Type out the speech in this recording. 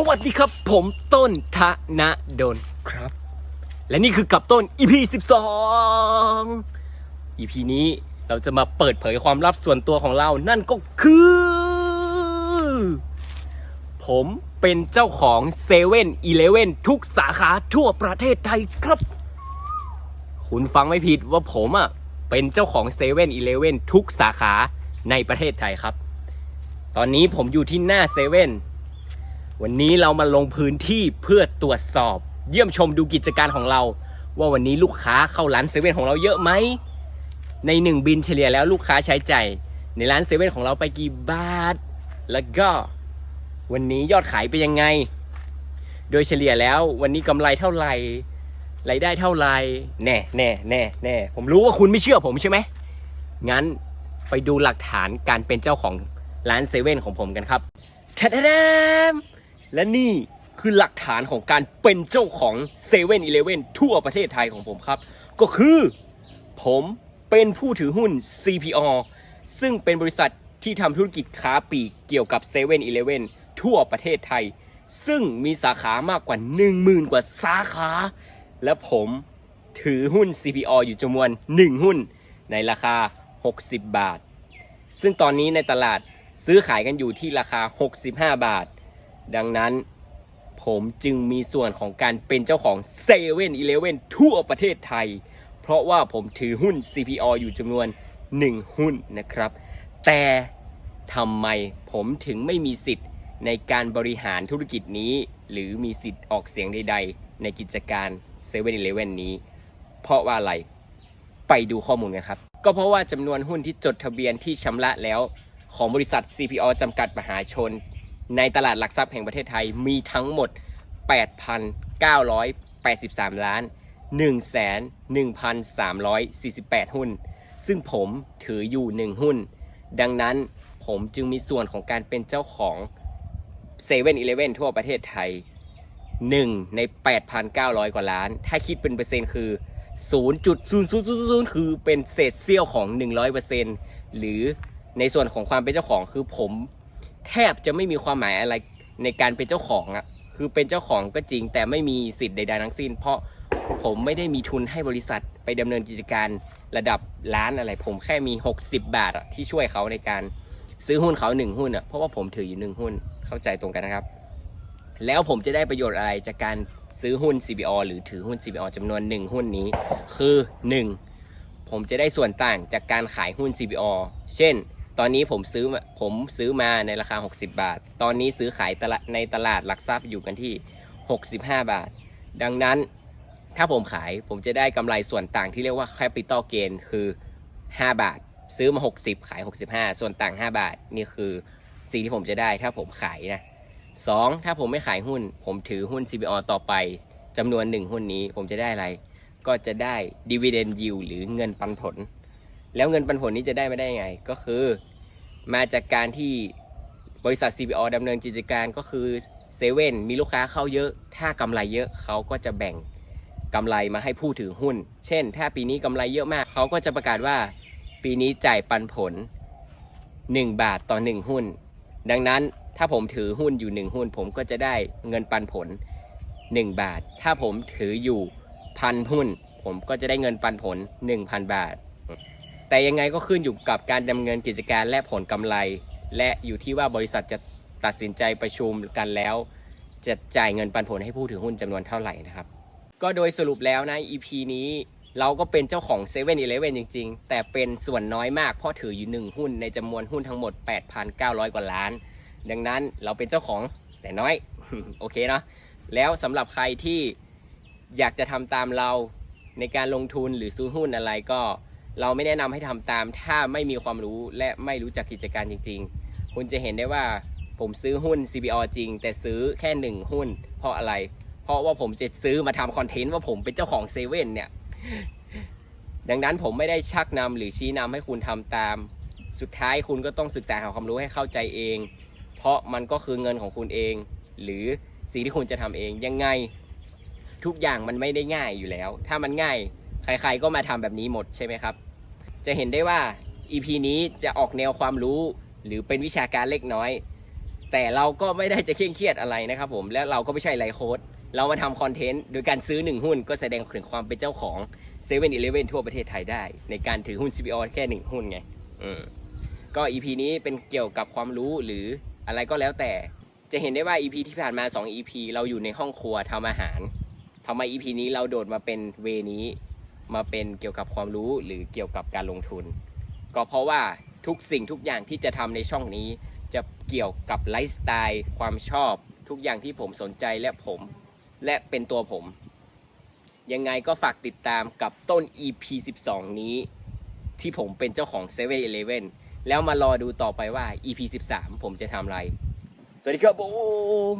สวัสดีครับ ผมต้นธนดลครับ และนี่คือกับต้น EP 12 EP นี้เราจะมาเปิดเผยความลับส่วนตัวของเรานั่นก็คือ ผมเป็นเจ้าของเซเว่นอีเลเว่นทุกสาขาทั่วประเทศไทยครับ คุณฟังไม่ผิดว่าผมอะ เป็นเจ้าของเซเว่นอีเลเว่นทุกสาขาในประเทศไทยครับ ตอนนี้ผมอยู่ที่หน้าเซเว่น วันนี้เรามาลงพื้นที่เพื่อตรวจสอบ เยี่ยมชมดูกิจการของเรา ว่าวันนี้ลูกค้าเข้าร้านเซเว่นของเราเยอะไหม ในหนึ่งบินเฉลี่ยแล้วลูกค้าใช้ใจ่ายในร้านเซเว่นของเราไปกี่บาท แล้วก็วันนี้ยอดขายเป็นยังไง โดยเฉลี่ยแล้ววันนี้กำไรเท่าไหร่รายได้เท่าไหร่แน่แน่แน่แน่ผมรู้ว่าคุณไม่เชื่อผมใช่ไหมงั้นไปดูหลักฐานการเป็นเจ้าของร้านเซเว่นของผมกันครับทะดาม และนี่คือหลักฐานของการเป็นเจ้าของเซเว่นอีเลเว่นทั่วประเทศไทยของผมครับ ก็คือผมเป็นผู้ถือหุ้น CPO ซึ่งเป็นบริษัทที่ทำธุรกิจค้าปลีกเกี่ยวกับ7 e เ e ่ e อีเลทั่วประเทศไทย ซึ่งมีสาขามากกว่า 10,000 กว่าสาขา และผมถือหุ้น CPO อยู่จำนวน 1 หุ้นในราคา 60 บาท ซึ่งตอนนี้ในตลาดซื้อขายกันอยู่ที่ราคา 65 บาท ดังนั้นผมจึงมีส่วนของการเป็นเจ้าของ7 e เ e ่ e อทั่วประเทศไทย เพราะว่าผมถือหุ้น CPO อยู่จำนวน 1 หุ้นนะครับ แต่ทำไมผมถึงไม่มีสิทธิ์ในการบริหารธุรกิจนี้ หรือมีสิทธิ์ออกเสียงใด ๆ ในกิจการ7 e เ e ่ e อนี้ เพราะว่าอะไรไปดูข้อมูลกันครับ ก็เพราะว่าจำนวนหุ้นที่จดทะเบียนที่ชำระแล้วของบริษัท CPO จำกัดมหาชน ในตลาดหลักทรัพย์แห่งประเทศไทยมีทั้งหมด 8,983 ล้าน 1,1,348 หุ้น ซึ่งผมถืออยู่ 1 หุ้น ดังนั้นผมจึงมีส่วนของการเป็นเจ้าของ7 e เ e ่ e อทั่วประเทศไทย 1 ใน 8,900 กว่าล้าน ถ้าคิดเป็นเปอร์เซ็นต์คือ 0.0000 คือเป็นเศษเสี้ยวของ 100%หรือในส่วนของความเป็นเจ้าของคือผม แทบจะไม่มีความหมายอะไรในการเป็นเจ้าของอะคือเป็นเจ้าของก็จริง แต่ไม่มีสิทธิ์ใดๆทั้งสิ้น เพราะผมไม่ได้มีทุนให้บริษัทไปดำเนินกิจการระดับล้านอะไร ผมแค่มี 60 บาทที่ช่วยเขาในการซื้อหุ้นเขาหนึ่งหุ้นอะเพราะว่าผมถืออยู่หนึ่งหุ้นเข้าใจตรงกันนะครับ แล้วผมจะได้ประโยชน์อะไรจากการซื้อหุ้น CBO หรือถือหุ้น CBO จำนวน 1 หุ้นนี้ คือ 1. ผมจะได้ส่วนต่างจากการขายหุ้น CBO เช่น ตอนนี้ผมซื้อผมซื้อมาในราคา 60 บาท ตอนนี้ซื้อขายตลาดในตลาดหลักทรัพย์อยู่กันที่ 65 บาท ดังนั้นถ้าผมขายผมจะได้กำไรส่วนต่างที่เรียกว่า capital gain คือ 5 บาท ซื้อมา 60 ขาย 65 ส่วนต่าง 5 บาท นี่คือสิ่งที่ผมจะได้ถ้าผมขายนะสองถ้าผมไม่ขายหุ้น ผมถือหุ้น CBO ต่อไปจำนวนหนึ่งหุ้นนี้ผมจะได้อะไร ก็จะได้ dividend yield หรือเงินปันผล แล้วเงินปันผลนี้จะได้ไม่ได้ไง ก็คือมาจากการที่บริษัท CBO ดำเนินกิจการก็คือเซเว่นมีลูกค้าเข้าเยอะ ถ้ากำไรเยอะเขาก็จะแบ่งกำไรมาให้ผู้ถือหุ้น เช่น ถ้าปีนี้กำไรเยอะมาก เขาก็จะประกาศว่าปีนี้จ่ายปันผล 1 บาทต่อ 1 หุ้น ดังนั้นถ้าผมถือหุ้นอยู่ 1 หุ้น ผมก็จะได้เงินปันผล 1 บาท ถ้าผมถืออยู่พันหุ้น ผมก็จะได้เงินปันผล 1,000 บาท แต่ยังไงก็ขึ้นอยู่กับการดำเนินกิจการและผลกำไร และอยู่ที่ว่าบริษัทจะตัดสินใจประชุมกันแล้ว จะจ่ายเงินปันผลให้ผู้ถือหุ้นจำนวนเท่าไหร่นะครับ ก็โดยสรุปแล้วนะ EP นี้เราก็เป็นเจ้าของ7 e เ e ่ e อจริง ๆ แต่เป็นส่วนน้อยมากเพราะถืออยู่หนึ่งหุ้นในจำนวนหุ้นทั้งหมด 8,900 กว่าล้าน ดังนั้นเราเป็นเจ้าของแต่น้อย โอเคเนาะแล้วสำหรับใครที่อยากจะทำตามเราในการลงทุนหรือซื้อหุ้นอะไรก็ เราไม่แนะนำให้ทำตาม ถ้าไม่มีความรู้และไม่รู้จักกิจการจริง ๆ คุณจะเห็นได้ว่าผมซื้อหุ้น CBO จริง แต่ซื้อแค่หนึ่งหุ้น เพราะอะไร เพราะว่าผมจะซื้อมาทำคอนเทนต์ว่าผมเป็นเจ้าของเซเว่นเนี่ย ดังนั้นผมไม่ได้ชักนำหรือชี้นำให้คุณทำตาม สุดท้ายคุณก็ต้องศึกษาหาความรู้ให้เข้าใจเอง เพราะมันก็คือเงินของคุณเอง หรือสิ่งที่คุณจะทำเองยังไง ทุกอย่างมันไม่ได้ง่ายอยู่แล้ว ถ้ามันง่าย ใครๆก็มาทำแบบนี้หมดใช่ไหมครับ จะเห็นได้ว่า EP นี้จะออกแนวความรู้หรือเป็นวิชาการเล็กน้อย แต่เราก็ไม่ได้จะเคร่งเครียดอะไรนะครับผม และเราก็ไม่ใช่ไลฟ์โค้ดเรามาทำคอนเทนต์โดยการซื้อหนึ่งหุ้นก็แสดงถึงความเป็นเจ้าของ7 e เ e ่ e อทั่วประเทศไทยได้ ในการถือหุ้น CPO แค่หนึ่งหุ้นไงอืมก็ EP นี้เป็นเกี่ยวกับความรู้หรืออะไรก็แล้วแต่ จะเห็นได้ว่า EP ที่ผ่านมา 2 EP เราอยู่ในห้องครัวทำอาหารทำไม EP นี้เราโดดมาเป็นเวนี้ มาเป็นเกี่ยวกับความรู้หรือเกี่ยวกับการลงทุน ก็เพราะว่าทุกสิ่งทุกอย่างที่จะทำในช่องนี้ จะเกี่ยวกับไลฟ์สไตล์ ความชอบ ทุกอย่างที่ผมสนใจและผม และเป็นตัวผม ยังไงก็ฝากติดตามกับต้น EP 12 นี้ ที่ผมเป็นเจ้าของ7 e เ e ่ e อแล้วมารอดูต่อไปว่า EP 13 ผมจะทำอะไร สวัสดีครับผม